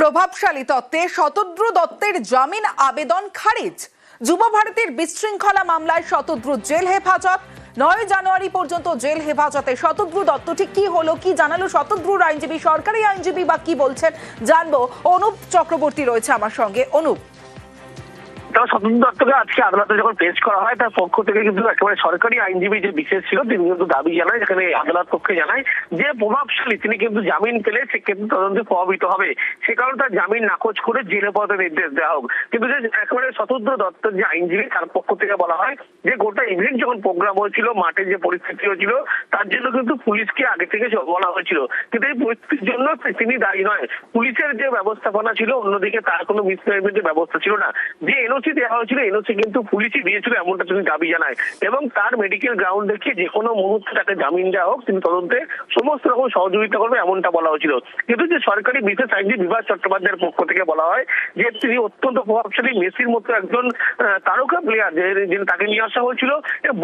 প্রভাবশালী তত্ত্বে শতদ্র দত্তের জামিন আবেদন খারিজ। যুব ভারতীর বিশৃঙ্খলা মামলায় শতদ্রু জেল হেফাজত। নয় জানুয়ারি পর্যন্ত জেল হেফাজতে শতদ্রু দত্ত। ঠিক কি হলো, কি জানালো শতদ্রুর আইনজীবী? সরকারি আইনজীবী বা কি বলছেন? জানব। অনুপ চক্রবর্তী রয়েছে আমার সঙ্গে। অনুপ। তারা স্বতন্ত্র দত্তকে আজকে আদালতে যখন পেশ করা হয়, তার পক্ষ থেকে কিন্তু একেবারে সরকারি আইনজীবী যে বিশেষ ছিল, তিনি কিন্তু দাবি জানায়, যেখানে আদালত পক্ষে জানায় যে প্রভাবশালী, তিনি কিন্তু জামিন পেলে সেক্ষেত্রে তদন্তে প্রভাবিত হবে। সে কারণে তার জামিন নাকচ করে জেলে পথে নির্দেশ দেওয়া হোক। কিন্তু যে একেবারে স্বতন্ত্র দত্তের যে আইনজীবী, তার পক্ষ থেকে বলা হয় যে গোটা ইভেন্ট যখন প্রোগ্রাম হয়েছিল, মাঠে যে পরিস্থিতি হয়েছিল, তার জন্য কিন্তু পুলিশকে আগে থেকে বলা হয়েছিল। কিন্তু এই পরিস্থিতির জন্য তিনি দায়ী নয়। পুলিশের যে ব্যবস্থাপনা ছিল, অন্যদিকে তার কোনো মিসম্যানেজমেন্টের ব্যবস্থা ছিল না। যে এনওসি দেওয়া হয়েছিল, এনওসি কিন্তু পুলিশই দিয়েছিল এমনটা তিনি দাবি জানায়। এবং তার মেডিকেল গ্রাউন্ড দেখিয়ে যে কোনো মুহূর্তে তাকে জামিন দেওয়া হোক, তিনি তদন্তে সমস্ত রকম সহযোগিতা করবে এমনটা বলা হয়েছিল। কিন্তু যে সরকারি বিশেষ আইনজীবী বিভাস চট্টোপাধ্যায়ের পক্ষ থেকে বলা হয় যে তিনি অত্যন্ত প্রভাবশালী মেসির মতো একজন তারকা প্লেয়ার যে তাকে নিয়ে আসা হয়েছিল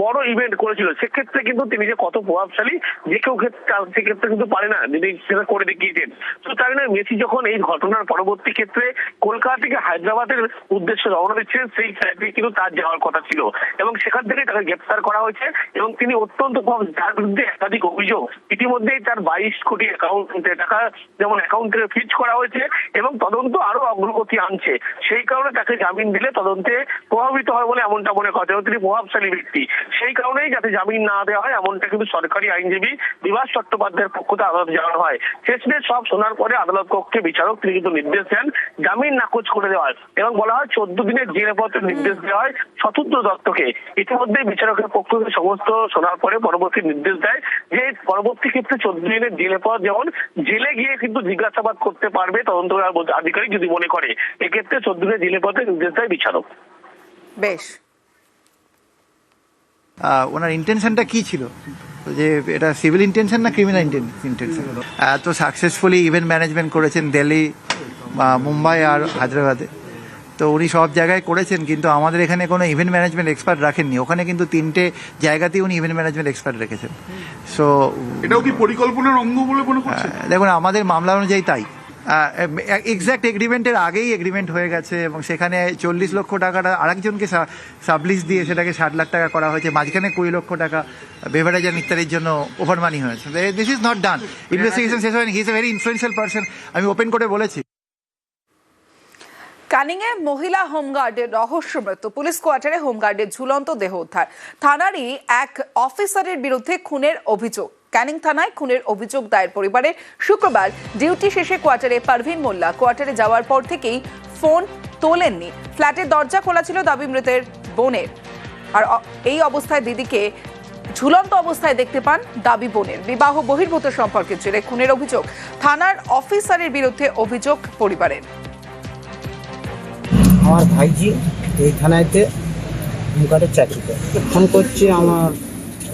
বড় ইভেন্ট করেছিল। সেক্ষেত্রে কিন্তু তিনি যে কত প্রভাবশালী, যে কেউ ক্ষেত্রে সেক্ষেত্রে কিন্তু পারে না, যিনি সেটা করে দেখিয়েছেন। তো তাই না মেসি যখন এই ঘটনার পরবর্তী ক্ষেত্রে কলকাতা থেকে হায়দ্রাবাদের উদ্দেশ্যে রওনা দিচ্ছিলেন সেই ফ্লাইটে কিন্তু তার যাওয়ার কথা ছিল। এবং সেখান থেকে তাকে গ্রেপ্তার করা হয়েছে এবং তিনি অত্যন্ত প্রভাব- তার বিরুদ্ধে একাধিক অভিযোগ। ইতিমধ্যেই তার বাইশ কোটি অ্যাকাউন্ট টাকা যেমন অ্যাকাউন্ট থেকে ফিজ করা হয়েছে এবং তদন্ত আরও অগ্রগতি আনছে। সেই কারণে তাকে জামিন দিলে তদন্তে প্রভাবিত হয় বলে এমনটা মনে করা তিনি প্রভাবশালী ব্যক্তি। সেই কারণেই যাতে জামিন না দেওয়া হয়, এমনটা কিন্তু সরকারি আইনজীবী বিভাস চট্টোপাধ্যায়ের পক্ষ থেকে আদালতে জানানো হয়। শেষমেশ সব শোনার পরে আদালত কক্ষে বিচারক তিনি কিন্তু নির্দেশ দেন, জামিন নাকচ করে দেওয়া হয় এবং বলা হয়, চোদ্দ দিনের জেলে পথের নির্দেশ দেওয়া হয় শতদ্র দত্তকে ইতিমধ্যে বিচারকের পক্ষ থেকে সমস্ত শোনার পরে পরবর্তী নির্দেশ দেয় যে পরবর্তী ক্ষেত্রে চোদ্দ দিনের জেলে পথ যেমন জেলে গিয়ে কিন্তু জিজ্ঞাসাবাদ করতে পারবে তদন্ত আধিকারিক যদি মনে করে এক্ষেত্রে চোদ্দ দিনের জেলে পথে নির্দেশ দেয় বিচারক। বেশ। আহ, ওনার ইন্টেনশনটা কি ছিল? যে এটা সিভিল ইন্টেনশন না ক্রিমিনাল ইন্টেনশন এত সাকসেসফুলি ইভেন্ট ম্যানেজমেন্ট করেছেন দিল্লি বা মুম্বাই আর হায়দ্রাবাদে। তো উনি সব জায়গায় করেছেন কিন্তু আমাদের এখানে কোনো ইভেন্ট ম্যানেজমেন্ট এক্সপার্ট রাখেননি। ওখানে কিন্তু তিনটে জায়গাতেই উনি ইভেন্ট ম্যানেজমেন্ট এক্সপার্ট রেখেছেন। সো এটাও কি পরিকল্পনার অঙ্গ বলে মনে করছেন দেখুন আমাদের মামলা অনুযায়ী তাই। এক্স্যাক্ট এগ্রিমেন্টের আগেই এগ্রিমেন্ট হয়ে গেছে এবং সেখানে চল্লিশ লক্ষ টাকাটা আরেকজনকে সাবলিস দিয়ে সেটাকে ষাট লাখ টাকা করা হয়েছে। মাঝখানে কুড়ি লক্ষ টাকা বেভারেজান ইত্যাদির জন্য ওভার মানি হয়েছে this is not done investigation শেষ হয়নি। He is a very influential person আমি ওপেন করে বলেছি। ক্যানিংয়ে মহিলা হোমগার্ডের রহস্য মৃত্যু। পুলিশ কোয়ার্টারে হোমগার্ডের ঝুলন্ত দেহ উদ্ধার। থানারই এক অফিসারের বিরুদ্ধে খুনের অভিযোগ। ক্যানিং থানায় খুনের অভিযোগ দায়ের পরিবারের শুক্রবার ডিউটি শেষে কোয়ার্টারে পারভিন মোল্লা কোয়ার্টারে যাওয়ার পর থেকেই ফোন তোলেননি। ফ্ল্যাটের দরজা খোলা ছিল দাবি মৃতের বোনের। আর এই অবস্থায় দিদিকে ঝুলন্ত অবস্থায় দেখতে পান দাবি বোনের। বিবাহ বহির্ভূত সম্পর্কের জেরে খুনের অভিযোগ। থানার অফিসারের বিরুদ্ধে অভিযোগ পরিবারের। আমার ভাইজি এই হোমগার্ডের চাকরি করে। ফোন করছে আমার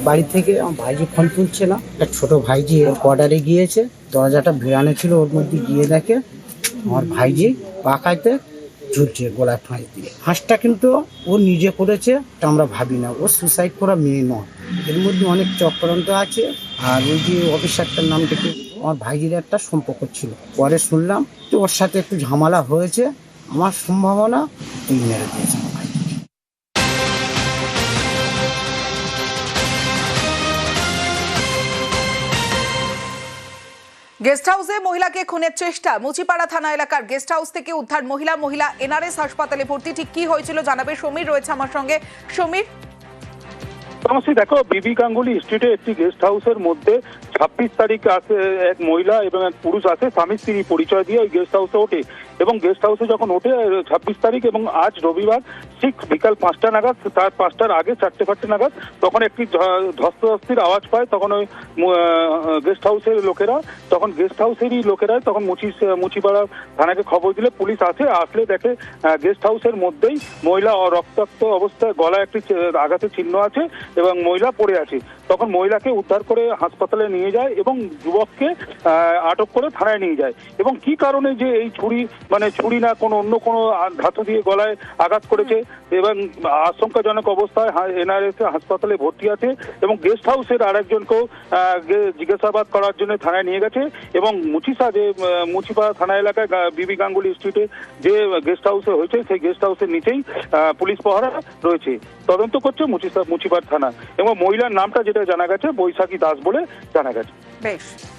বাড়ি থেকে, আমার ভাইজি ফোন তুলছে না। একটা ছোট ভাইজি কোয়ার্টারে গিয়েছে, দরজাটা ভিড়ানো ছিল, ওর মধ্যে গিয়ে দেখে আমার ভাইজি পাকাইতে ঝুলছে গোলা ফাঁস দিয়ে। হাঁসটা কিন্তু ও নিজে করেছে এটা আমরা ভাবি না। ও সুসাইড করা মেয়ে নয়। এর মধ্যে অনেক চক্রান্ত আছে, আর ওই যে অফিসারটার নাম থেকে আমার ভাইজির একটা সম্পর্ক ছিল। পরে শুনলাম যে ওর সাথে একটু ঝামেলা হয়েছে আমার সম্ভাবনা তুই মেরে দিয়েছে। গেস্ট হাউসে মহিলাকে খুনের চেষ্টা। মুচিপাড়া থানা এলাকার গেস্ট হাউস থেকে উদ্ধার মহিলা মহিলা এনআরএস হাসপাতালে ভর্তি। ঠিক কি হয়েছিল জানাবে সমীর রয়েছে আমার সঙ্গে। সমীর? সমস্যা দেখো বিবি গাঙ্গুলি স্ট্রিটে একটি গেস্ট হাউসের মধ্যে ছাব্বিশ তারিখ আসে এক মহিলা এবং এক পুরুষ আসে, স্বামী, স্ত্রী পরিচয় দিয়ে ওই গেস্ট হাউসে ওঠে। এবং গেস্ট হাউসে যখন ওঠে ছাব্বিশ তারিখ এবং আজ রবিবার, ঠিক বিকাল পাঁচটা নাগাদ তার পাঁচটার আগে, চারটে ফারটে নাগাদ, তখন একটি ধস্তাধস্তির আওয়াজ পায়। তখন ওই গেস্ট হাউসের লোকেরা, তখন গেস্ট হাউসেরই লোকেরা তখন মুচি, মুচিপাড়া থানাকে খবর দিলে পুলিশ আসে, আসলে দেখে গেস্ট হাউসের মধ্যেই মহিলা রক্তাক্ত অবস্থায়, গলায় একটি আঘাতের চিহ্ন আছে এবং মহিলা পড়ে আছে। তখন মহিলাকে উদ্ধার করে হাসপাতালে নিয়ে যায় এবং যুবককে আটক করে থানায় নিয়ে যায়। এবং কি কারণে যে এই ছুরি মানে ছুরি না কোনো অন্য কোনো ধাতু দিয়ে গলায় আঘাত করেছে এবং আশঙ্কাজনক অবস্থায় এনআরএস হাসপাতালে ভর্তি আছে এবং গেস্ট হাউসের আরেকজনকেও জিজ্ঞাসাবাদ করার জন্য থানায় নিয়ে গেছে এবং মুচিসা যে মুচিপাড়া থানা এলাকায় বিবি গাঙ্গুলি স্ট্রিটে যে গেস্ট হাউসে হয়েছে, সেই গেস্ট হাউসের নিচেই পুলিশ পহরা রয়েছে। তদন্ত করছে মুচিসা মুচিপাড় থানা এবং মহিলার নামটা যেটা জানা গেছে বৈশাখী দাস বলে জানা গেছে। বেশ।